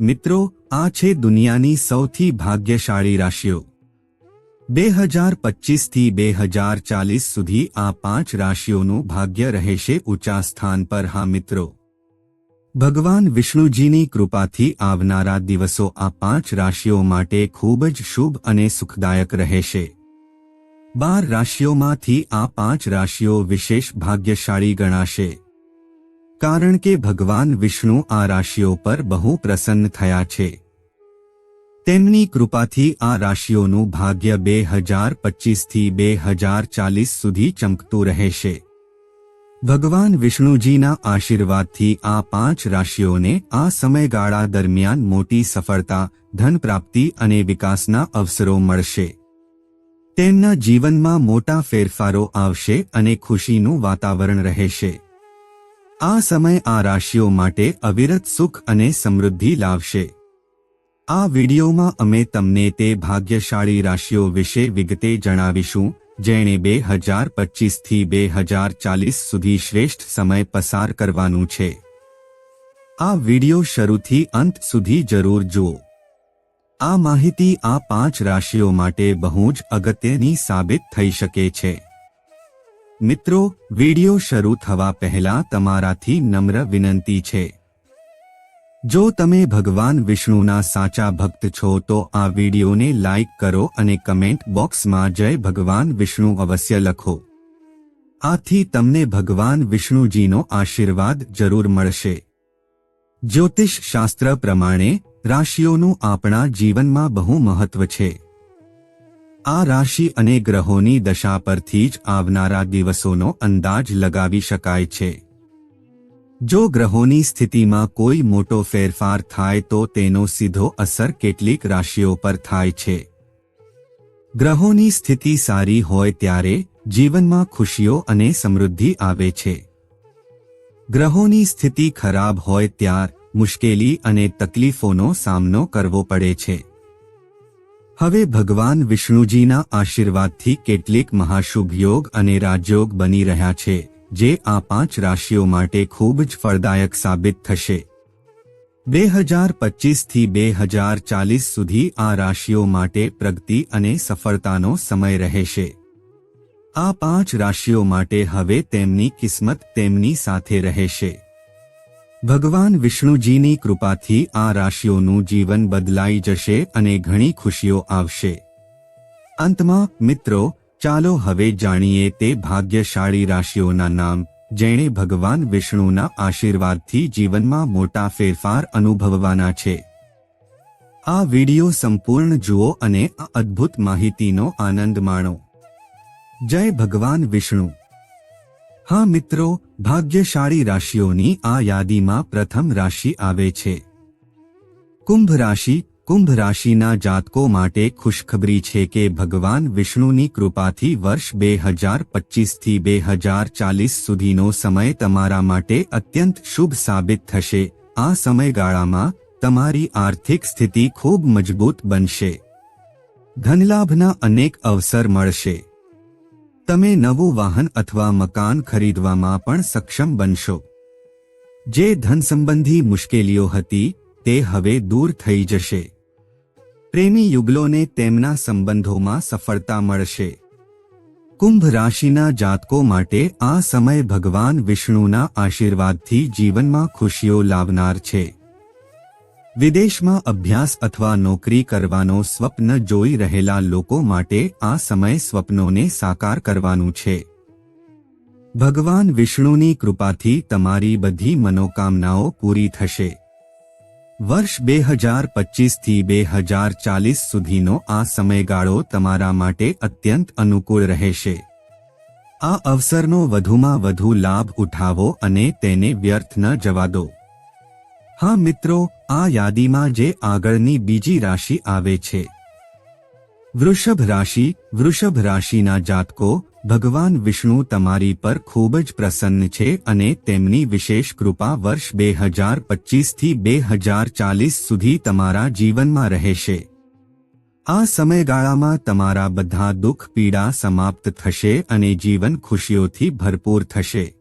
મિત્રો, આ છે દુનિયાની સૌથી ભાગ્યશાળી રાશિઓ. બે હજાર પચીસથી બે હજાર ચાલીસ સુધી આ પાંચ રાશિઓનું ભાગ્ય રહેશે ઊંચા સ્થાન પર. હા મિત્રો. ભગવાન વિષ્ણુજીની કૃપાથી આવનારા દિવસો આ પાંચ રાશિઓ માટે ખૂબ જ શુભ અને સુખદાયક રહેશે. બાર રાશિઓમાંથી આ પાંચ રાશિઓ વિશેષ ભાગ્યશાળી ગણાશે. કારણ કે ભગવાન વિષ્ણુ આ રાશિઓ પર બહુ પ્રસન્ન થયા છે. તેમની કૃપાથી આ રાશિઓનું ભાગ્ય બે હજાર પચીસથી બે હજાર ચાલીસ સુધી ચમકતું રહેશે. ભગવાન વિષ્ણુજીના આશીર્વાદથી આ પાંચ રાશિઓને આ સમયગાળા દરમિયાન મોટી સફળતા, ધન પ્રાપ્તિ અને વિકાસના અવસરો મળશે. તેમના જીવનમાં મોટા ફેરફારો આવશે અને ખુશીનું વાતાવરણ રહેશે. આ સમય આ રાશિઓ માટે અવિરત સુખ અને સમૃદ્ધિ લાવશે. આ વિડીયોમાં અમે તમને તે ભાગ્યશાળી રાશિઓ વિશે વિગતે જણાવીશું, જેણે બે હજાર પચીસથી બે હજાર ચાલીસ સુધી શ્રેષ્ઠ સમય પસાર કરવાનું છે. આ વીડિયો શરૂથી અંત સુધી જરૂર જુઓ. આ માહિતી આ પાંચ રાશિઓ માટે બહુ જ અગત્યની સાબિત થઈ શકે છે. મિત્રો, વિડિયો શરૂ થવા પહેલા તમારાથી નમ્ર વિનંતી છે. જો તમે ભગવાન વિષ્ણુના સાચા ભક્ત છો, તો આ વિડીયોને લાઇક કરો અને કમેન્ટ બોક્સમાં જય ભગવાન વિષ્ણુ અવશ્ય લખો. આથી તમને ભગવાન વિષ્ણુજીનો આશીર્વાદ જરૂર મળશે. જ્યોતિષ શાસ્ત્ર પ્રમાણે, રાશિઓનું આપણા જીવનમાં બહુ મહત્વ છે. આ રાશિ અને ગ્રહોની દશા પરથી જ આવનારા દિવસોનો અંદાજ લગાવી શકાય છે. જો ગ્રહોની સ્થિતિમાં કોઈ મોટો ફેરફાર થાય તો તેનો સીધો અસર કેટલીક રાશિઓ પર થાય છે. ગ્રહોની સ્થિતિ સારી હોય ત્યારે જીવનમાં ખુશીઓ અને સમૃદ્ધિ આવે છે. ગ્રહોની સ્થિતિ ખરાબ હોય ત્યાર મુશ્કેલી અને તકલીફોનો સામનો કરવો પડે છે. હવે ભગવાન વિષ્ણુજીના આશીર્વાદથી કેટલીક મહાશુભ યોગ અને રાજયોગ બની રહ્યા છે, જે આ પાંચ રાશિઓ માટે ખૂબ જ ફળદાયક સાબિત થશે. બે હજાર પચીસથી બે હજાર ચાલીસ સુધી આ રાશિઓ માટે પ્રગતિ અને સફળતાનો સમય રહેશે. આ પાંચ રાશિઓ માટે હવે તેમની કિસ્મત તેમની સાથે રહેશે. ભગવાન વિષ્ણુજીની કૃપાથી આ રાશિઓનું જીવન બદલાઈ જશે અને ઘણી ખુશીઓ આવશે. અંતમાં, મિત્રો, ચાલો હવે જાણીએ તે ભાગ્યશાળી રાશિઓના નામ, જેણે ભગવાન વિષ્ણુના આશીર્વાદથી જીવનમાં મોટા ફેરફાર અનુભવવાના છે. આ વિડિયો સંપૂર્ણ જુઓ અને આ અદ્ભુત માહિતીનો આનંદ માણો. જય ભગવાન વિષ્ણુ. હા મિત્રો, ભાગ્યશાળી રાશિઓની આ યાદીમાં પ્રથમ રાશિ આવે છે. કુંભ રાશિ, કુંભ રાશિના જાતકો માટે ખુશખબરી છે કે ભગવાન વિષ્ણુની કૃપાથી વર્ષ બે હજાર પચીસથી બે હજાર ચાલીસ સુધીનો સમય તમારા માટે અત્યંત શુભ સાબિત થશે. આ સમયગાળામાં તમારી આર્થિક સ્થિતિ ખૂબ મજબૂત બનશે. ધનલાભના અનેક અવસર મળશે. તમે નવું વાહન અથવા મકાન ખરીદવામાં પણ સક્ષમ બનશો. જે ધન સંબંધી મુશ્કેલીઓ હતી, તે હવે દૂર થઈ જશે. પ્રેમી યુગલોને તેમના સંબંધોમાં સફળતા મળશે. કુંભ રાશિના જાતકો માટે આ સમય ભગવાન વિષ્ણુના આશીર્વાદથી જીવનમાં ખુશીઓ લાવનાર છે. વિદેશમાં અભ્યાસ અથવા નોકરી કરવાનો સ્વપ્ન જોઈ રહેલા લોકો માટે આ સમય સ્વપ્નોને સાકાર કરવાનું છે. ભગવાન વિષ્ણુની કૃપાથી તમારી બધી મનોકામનાઓ પૂરી થશે. વર્ષ બે હજાર પચીસથી બે હજાર ચાલીસ સુધીનો આ સમયગાળો તમારા માટે અત્યંત અનુકૂળ રહેશે. આ અવસરનો વધુમાં વધુ લાભ ઉઠાવો અને તેને વ્યર્થ ન જવા દો. હા મિત્રો, આ યાદીમાં જે આગળની બીજી રાશિ આવે છે. વૃષભ રાશિ, વૃષભ રાશિના જાતકો, ભગવાન વિષ્ણુ તમારી પર ખૂબ જ પ્રસન્ન છે અને તેમની વિશેષ કૃપા વર્ષ બે હજાર પચીસથી બે હજાર ચાલીસ સુધી તમારા જીવનમાં રહેશે. આ સમયગાળામાં તમારા બધા દુઃખ પીડા સમાપ્ત થશે અને જીવન ખુશીઓથી ભરપૂર થશે.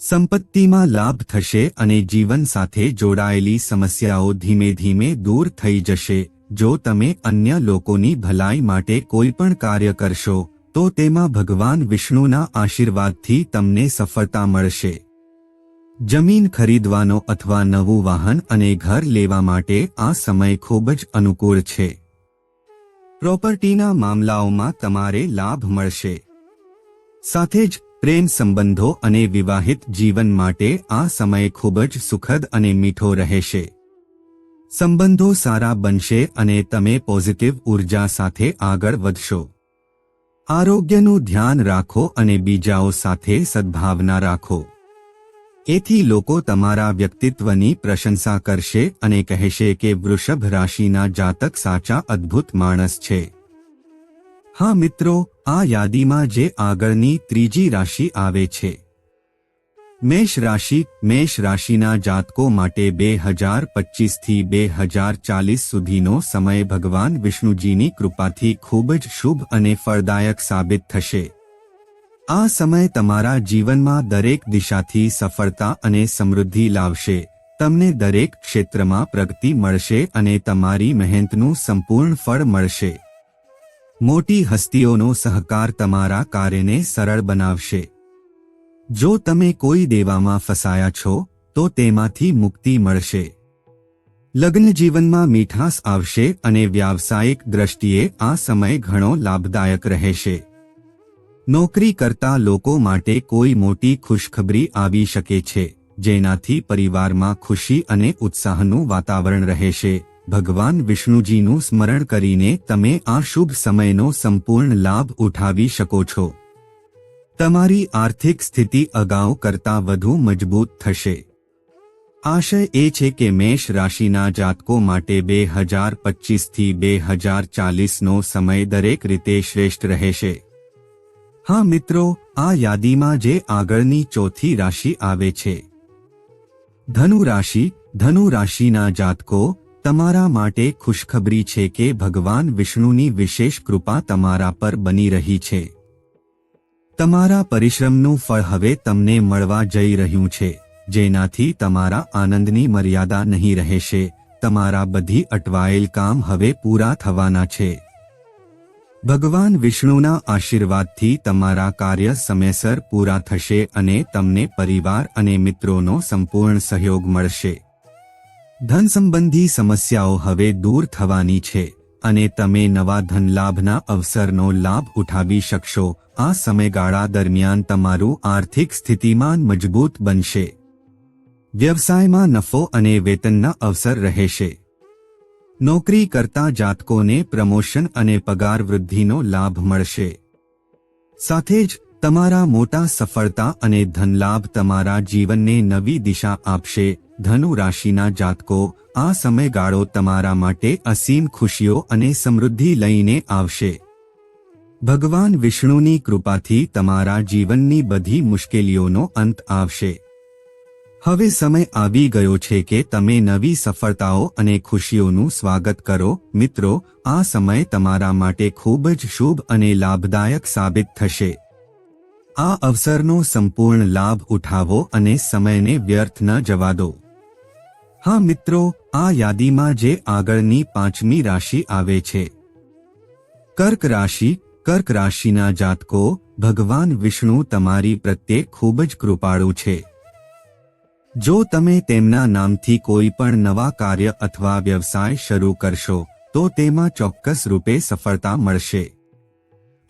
સંપત્તિમાં લાભ થશે અને જીવન સાથે જોડાયેલી સમસ્યાઓ ધીમે ધીમે દૂર થઈ જશે. જો તમે અન્ય લોકોની ભલાઈ માટે કોઈ પણ કાર્ય કરશો, તો તેમાં ભગવાન વિષ્ણુના આશીર્વાદથી તમને સફળતા મળશે. જમીન ખરીદવાનો અથવા નવું વાહન અને ઘર લેવા માટે આ સમય ખૂબ જ અનુકૂળ છે. પ્રોપર્ટીના મામલાઓમાં તમારે લાભ મળશે. સાથે જ પ્રેમ સંબંધો અને વિવાહિત જીવન માટે આ સમય ખૂબ જ સુખદ અને મીઠો રહેશે. સંબંધો સારા બનશે અને તમે પોઝિટિવ ઊર્જા સાથે આગળ વધશો. આરોગ્યનું ધ્યાન રાખો અને બીજાઓ સાથે સદ્ભાવના રાખો. એથી લોકો તમારા વ્યક્તિત્વની પ્રશંસા કરશે અને કહેશે કે વૃષભ રાશિના જાતક સાચા અદ્ભુત માણસ છે. હા મિત્રો, આ યાદીમાં જે આગળની ત્રીજી રાશિ આવે છે. મેષ રાશિ, મેષ રાશિના જાતકો માટે બે હજાર પચીસથી બે હજાર ચાલીસ સુધીનો સમય ભગવાન વિષ્ણુજીની કૃપાથી ખૂબ જ શુભ અને ફળદાયક સાબિત થશે. આ સમય તમારા જીવનમાં દરેક દિશાથી સફળતા અને સમૃદ્ધિ લાવશે. તમને દરેક ક્ષેત્રમાં પ્રગતિ મળશે અને તમારી મહેનતનું સંપૂર્ણ ફળ મળશે. મોટી હસ્તીઓનો સહકાર તમારા કાર્યને સરળ બનાવશે. જો તમે કોઈ દેવામાં ફસાયા છો, તો તેમાંથી મુક્તિ મળશે. લગ્ન જીવનમાં મીઠાસ આવશે અને વ્યાવસાયિક દ્રષ્ટિએ આ સમય ઘણો લાભદાયક રહેશે. નોકરી કરતા લોકો માટે કોઈ મોટી ખુશખબરી આવી શકે છે, જેનાથી પરિવારમાં ખુશી અને ઉત્સાહનું વાતાવરણ રહેશે. ભગવાન વિષ્ણુજીનું સ્મરણ કરીને તમે આ શુભ સમયનો સંપૂર્ણ લાભ ઉઠાવી શકો છો. તમારી આર્થિક સ્થિતિ અગાઉ કરતાં વધુ મજબૂત થશે. આશય એ છે કે મેષ રાશિના જાતકો માટે બે હજાર પચીસથી બે હજાર ચાલીસનો સમય દરેક રીતે શ્રેષ્ઠ રહેશે. હા મિત્રો, આ યાદીમાં જે આગળની ચોથી રાશિ આવે છે. ધનુ રાશિ, ધનુ રાશિના જાતકો તમારા માટે ખુશખબરી છે કે ભગવાન વિષ્ણુની વિશેષ કૃપા તમારા પર બની રહી છે. તમારા પરિશ્રમનું ફળ હવે તમને મળવા જઈ રહ્યું છે, જેનાથી તમારા આનંદની મર્યાદા નહીં રહેશે, તમારા બધી અટવાયેલ કામ હવે પૂરા થવાના છે. ભગવાન વિષ્ણુના આશીર્વાદથી તમારા કાર્ય સમયસર પૂરા થશે અને તમને પરિવાર અને મિત્રોનો સંપૂર્ણ સહયોગ મળશે. ધન સંબંધી સમસ્યાઓ હવે દૂર થવાની છે અને તમે નવા ધનલાભના અવસરનો લાભ ઉઠાવી શકશો. આ સમયગાળા દરમિયાન તમારું આર્થિક સ્થિતિમાન મજબૂત બનશે. વ્યવસાયમાં નફો અને વેતનના અવસર રહેશે. નોકરી કરતા જાતકોને પ્રમોશન અને પગાર વૃદ્ધિનો લાભ મળશે. સાથે જ તમારા મોટા સફળતા અને ધનલાભ તમારા જીવનને નવી દિશા આપશે. ધનુ રાશિના જાતકો, આ સમયગાળો તમારા માટે અસીમ ખુશીઓ અને સમૃદ્ધિ લઈને આવશે. ભગવાન વિષ્ણુની કૃપાથી તમારા જીવનની બધી મુશ્કેલીઓનો અંત આવશે. હવે સમય આવી ગયો છે કે તમે નવી સફળતાઓ અને ખુશીઓનું સ્વાગત કરો. મિત્રો, આ સમય તમારા માટે ખૂબ જ શુભ અને લાભદાયક સાબિત થશે. આ અવસરનો સંપૂર્ણ લાભ ઉઠાવો અને સમયને વ્યર્થ ન જવા દો. હા મિત્રો, આ યાદીમાં જે આગળની પાંચમી રાશિ આવે છે. કર્ક રાશિ, કર્ક રાશિના જાતકો, ભગવાન વિષ્ણુ તમારી પ્રત્યે ખૂબ જ કૃપાળુ છે. જો તમે તેમના નામથી કોઈ પણ નવા કાર્ય અથવા વ્યવસાય શરૂ કરશો, તો તેમાં ચોક્કસ રૂપે સફળતા મળશે.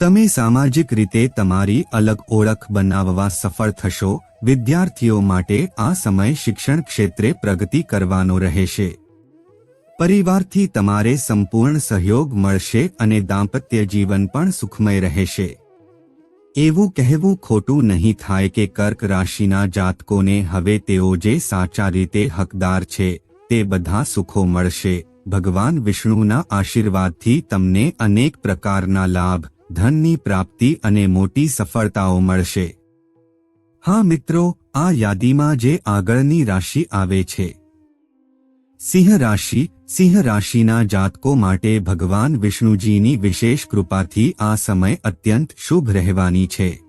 તમે સામાજિક રીતે તમારી અલગ ઓળખ બનાવવા સફળ થશો, વિદ્યાર્થીઓ માટે આ સમય શિક્ષણ ક્ષેત્રે પ્રગતિ કરવાનો રહેશે. પરિવારથી તમારે સંપૂર્ણ સહયોગ મળશે અને દાંપત્ય જીવન પણ સુખમય રહેશે. એવું કહેવું ખોટું નહીં થાય કે કર્ક રાશિના જાતકોને હવે તેઓ જે સાચા રીતે હકદાર છે, તે બધા સુખો મળશે. ભગવાન વિષ્ણુના આશીર્વાદથી તમને અનેક પ્રકારના લાભ ધનની પ્રાપ્તિ અને મોટી સફળતાઓ મળશે. હા મિત્રો, આ યાદીમાં જે આગળની રાશિ આવે છે. સિંહ રાશિ, સિંહ રાશિના જાતકો માટે ભગવાન વિષ્ણુજીની વિશેષ કૃપાથી આ સમય અત્યંત શુભ રહેવાની છે.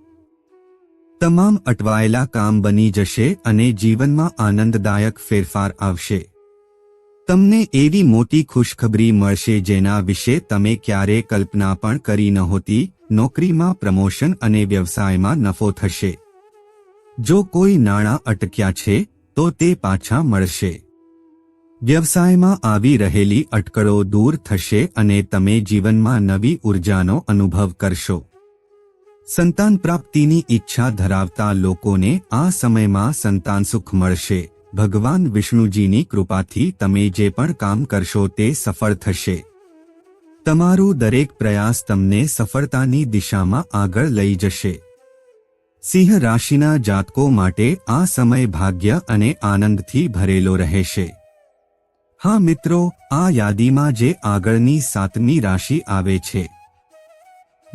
તમામ અટવાયેલા કામ બની જશે અને જીવનમાં આનંદદાયક ફેરફાર આવશે. તમને એવી મોટી ખુશખબરી મળશે જેના વિશે તમે ક્યારે કલ્પના પણ કરી નહોતી નોકરીમાં પ્રમોશન અને વ્યવસાયમાં નફો થશે. જો કોઈ નાણાં અટક્યા છે, તો તે પાછા મળશે. વ્યવસાયમાં આવી રહેલી અટકળો દૂર થશે અને તમે જીવનમાં નવી ઉર્જાનો અનુભવ કરશો. સંતાન પ્રાપ્તિની ઈચ્છા ધરાવતા લોકોને આ સમયમાં સંતાન સુખ મળશે. ભગવાન વિષ્ણુજીની કૃપાથી તમે જે પણ કામ કરશો તે સફળ થશે. તમારું દરેક પ્રયાસ તમને સફળતાની દિશામાં આગળ લઈ જશે. સિંહ રાશિના જાતકો માટે આ સમય ભાગ્ય અને આનંદથી ભરેલો રહેશે. હા મિત્રો, આ યાદીમાં જે આગળની સાતમી રાશિ આવે છે.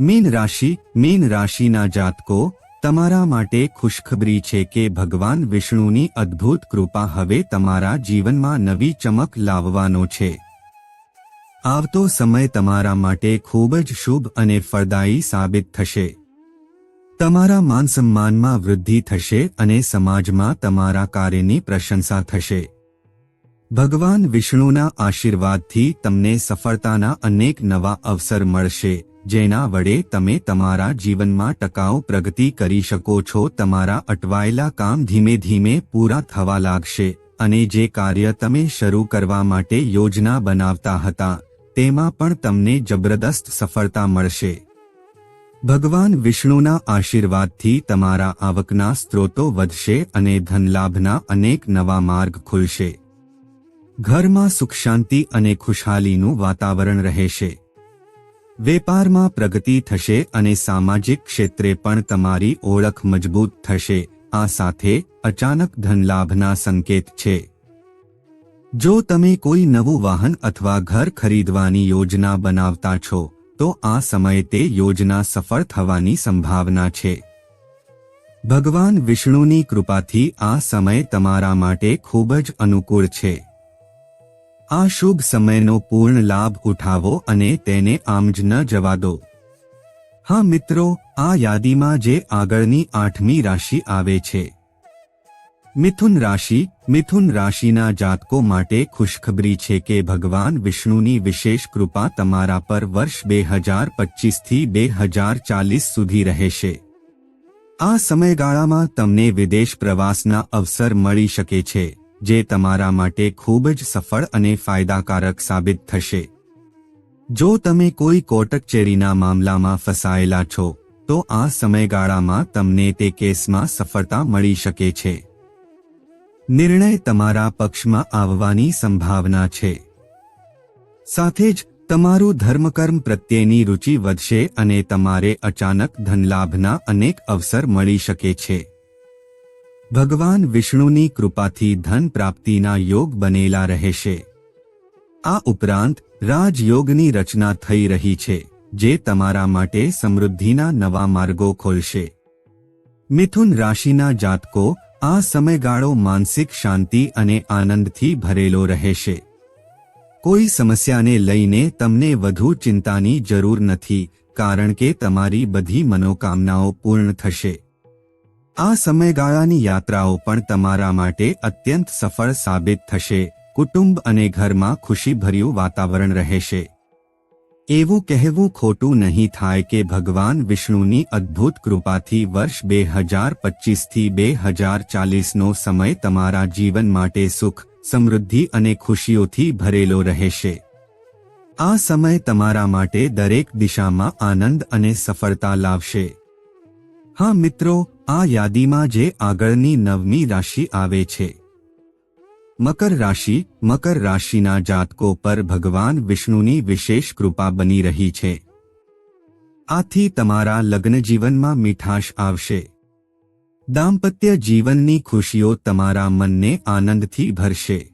મીન રાશિ, મીન રાશિના જાતકો તમારા માટે ખુશખબરી છે કે ભગવાન વિષ્ણુની અદ્ભુત કૃપા હવે તમારા જીવનમાં નવી ચમક લાવવાનો છે. આવતો સમય તમારા માટે ખૂબ જ શુભ અને ફળદાયી સાબિત થશે. તમારા માન સન્માનમાં વૃદ્ધિ થશે અને સમાજમાં તમારા કાર્યની પ્રશંસા થશે. ભગવાન વિષ્ણુના આશીર્વાદથી તમને સફળતાના અનેક નવા અવસર મળશે. જેના વડે તમે તમારા જીવનમાં ટકાઉ પ્રગતિ કરી શકો છો, તમારા અટવાયેલા કામ ધીમે ધીમે પૂરા થવા લાગશે અને જે કાર્ય તમે શરૂ કરવા માટે યોજના બનાવતા હતા, તેમાં પણ તમને જબરદસ્ત સફળતા મળશે. ભગવાન વિષ્ણુના આશીર્વાદથી તમારા આવકના સ્ત્રોતો વધશે અને ધનલાભના અનેક નવા માર્ગ ખુલશે. ઘરમાં સુખ શાંતિ અને ખુશહાલીનું વાતાવરણ રહેશે. વેપારમાં પ્રગતિ થશે અને સામાજિક ક્ષેત્રે પણ તમારી ઓળખ મજબૂત થશે. આ સાથે અચાનક ધનલાભના સંકેત છે. જો તમે કોઈ નવું વાહન અથવા ઘર ખરીદવાની યોજના બનાવતા છો, તો આ સમયે તે યોજના સફળ થવાની સંભાવના છે. ભગવાન વિષ્ણુની કૃપાથી આ સમય તમારા માટે ખૂબ જ અનુકૂળ છે. આ શુભ સમયનો પૂર્ણ લાભ ઉઠાવો અને તેને આમ જ ન જવા દો. હા મિત્રો, આ યાદીમાં જે આગળની આઠમી રાશિ આવે છે. મિથુન રાશિ, મિથુન રાશિના જાતકો માટે ખુશખબરી છે કે ભગવાન વિષ્ણુની વિશેષ કૃપા તમારા પર વર્ષ બે હજાર પચીસથી બે હજાર ચાલીસ સુધી રહેશે. આ સમયગાળામાં તમને વિદેશ પ્રવાસના અવસર મળી શકે છે. જે તમારા માટે ખૂબ જ સફળ અને ફાયદાકારક સાબિત થશે. જો તમે કોઈ કોટકચેરીના મામલામાં ફસાયેલા છો, તો આ સમયગાળામાં તમને તે કેસમાં સફળતા મળી શકે છે. નિર્ણય તમારા પક્ષમાં આવવાની સંભાવના છે. સાથે જ, તમારું ધર્મકર્મ પ્રત્યેની રુચિ વધશે અને તમારે અચાનક ધનલાભના અનેક અવસર મળી શકે છે. ભગવાન વિષ્ણુની કૃપાથી ધન પ્રાપ્તિના યોગ બનેલા રહેશે. આ ઉપરાંત, રાજયોગની રચના થઈ રહી છે, જે તમારા માટે સમૃદ્ધિના નવા માર્ગો ખોલશે. મિથુન રાશિના જાતકો, આ સમયગાળો માનસિક શાંતિ અને આનંદથી ભરેલો રહેશે. કોઈ સમસ્યાને લઈને તમને વધુ ચિંતાની જરૂર નથી, કારણ કે તમારી બધી મનોકામનાઓ પૂર્ણ થશે. આ સમયગાળાની યાત્રાઓ પણ તમારા માટે અત્યંત સફળ સાબિત થશે. કુટુંબ અને ઘરમાં ખુશીભર્યું વાતાવરણ રહેશે. એવું કહેવું ખોટું નહીં થાય કે ભગવાન વિષ્ણુની અદ્ભુત કૃપાથી વર્ષ બે હજાર પચીસથી બે હજાર ચાલીસનો સમય તમારા જીવન માટે સુખ, સમૃદ્ધિ અને ખુશીઓથી ભરેલો રહેશે. આ સમય તમારા માટે દરેક દિશામાં આનંદ અને સફળતા લાવશે. હા મિત્રો આ યાદીમાં જે આગળની નવમી રાશિ આવે છે. મકર રાશિ, મકર રાશિના જાતકો પર ભગવાન વિષ્ણુની વિશેષ કૃપા બની રહી છે. આથી તમારા લગ્ન જીવનમાં મીઠાશ આવશે. દાંપત્ય જીવનની ખુશીઓ તમારા મનને આનંદથી ભરશે.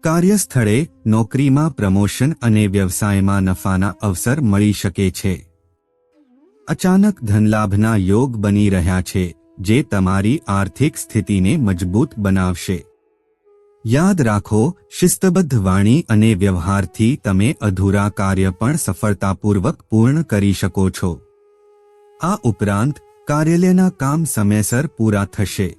કાર્યસ્થળે નોકરીમાં પ્રમોશન અને વ્યવસાયમાં નફાના અવસર મળી શકે છે. અચાનક ધનલાભના યોગ બની રહ્યા છે, જે તમારી આર્થિક સ્થિતિને મજબૂત બનાવશે. યાદ રાખો, શિસ્તબદ્ધ વાણી અને વ્યવહારથી તમે અધૂરા કાર્ય પણ સફળતાપૂર્વક પૂર્ણ કરી શકો છો. આ ઉપરાંત, કાર્યાલયના કામ સમયસર પૂરા થશે.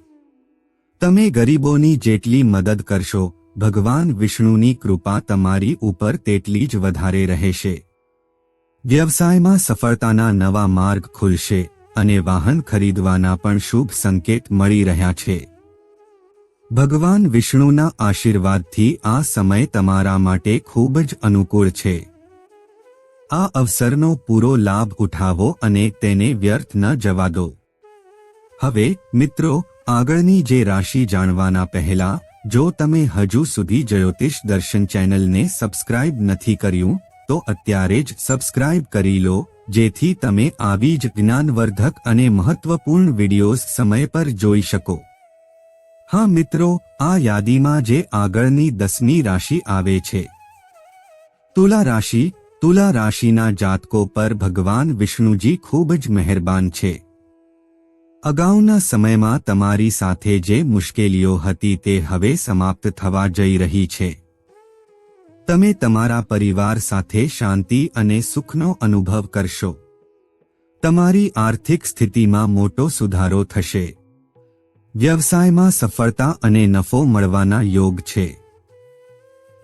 તમે ગરીબોની જેટલી મદદ કરશો, ભગવાન વિષ્ણુની કૃપા તમારી ઉપર તેટલી જ વધારે રહેશે. વ્યવસાયમાં સફળતાના નવા માર્ગ ખુલશે અને વાહન ખરીદવાના પણ શુભ સંકેત મળી રહ્યા છે. ભગવાન વિષ્ણુના આશીર્વાદથી આ સમય તમારા માટે ખૂબ જ અનુકૂળ છે. આ અવસરનો પૂરો લાભ ઉઠાવો અને તેને વ્યર્થ ન જવા દો. હવે, મિત્રો, આગળની જે રાશિ જાણવાના પહેલા, જો તમે હજુ સુધી જ્યોતિષ દર્શન ચેનલને સબસ્ક્રાઇબ નથી કર્યું તો અત્યારે જ સબસ્ક્રાઇબ કરી લો, જેથી તમે આવી જ જ્ઞાનવર્ધક અને મહત્વપૂર્ણ વિડીયોઝ સમય પર જોઈ શકો. હા મિત્રો, આ યાદીમાં જે આગળની દસમી રાશિ આવે છે. તુલા રાશિ, તુલા રાશિના જાતકો પર ભગવાન વિષ્ણુજી ખૂબ જ મહેરબાન છે. અગાઉના સમયમાં તમારી સાથે જે મુશ્કેલીઓ હતી તે હવે સમાપ્ત થવા જઈ રહી છે. તમે તમારા પરિવાર સાથે શાંતિ અને સુખનો અનુભવ કરશો. તમારી આર્થિક સ્થિતિમાં મોટો સુધારો થશે. વ્યવસાયમાં સફળતા અને નફો મળવાના યોગ છે.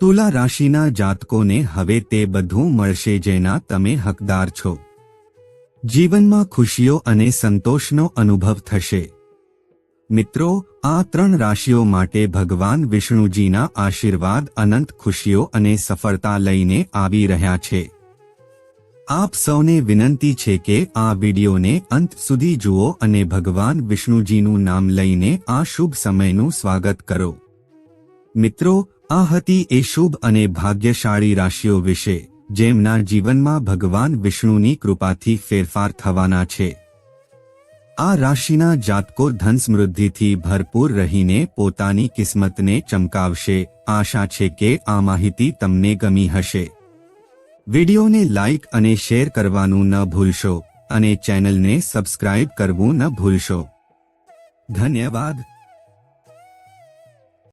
તુલા રાશિના જાતકોને હવે તે બધું મળશે જેના તમે હકદાર છો. જીવનમાં ખુશીઓ અને સંતોષનો અનુભવ થશે. મિત્રો, આ ત્રણ રાશિઓ માટે ભગવાન વિષ્ણુજીના આશીર્વાદ અનંત ખુશીઓ અને સફળતા લઈને આવી રહ્યા છે. આપ સૌને વિનંતી છે કે આ વિડીયોને અંત સુધી જુઓ અને ભગવાન વિષ્ણુજીનું નામ લઈને આ શુભ સમયનું સ્વાગત કરો. મિત્રો, આ હતી એ શુભ અને ભાગ્યશાળી રાશિઓ વિશે, જેમના જીવનમાં ભગવાન વિષ્ણુની કૃપાથી ફેરફાર થવાના છે. આ રાશિના જાતકો ધન સમૃદ્ધિથી ભરપૂર રહીને પોતાની કિસ્મતને ચમકાવશે. આશા છે કે આ માહિતી તમને ગમી હશે. વિડિયોને લાઇક અને શેર કરવાનું ન ભૂલશો અને ચેનલને સબસ્ક્રાઇબ કરવું ન ભૂલશો. ધન્યવાદ.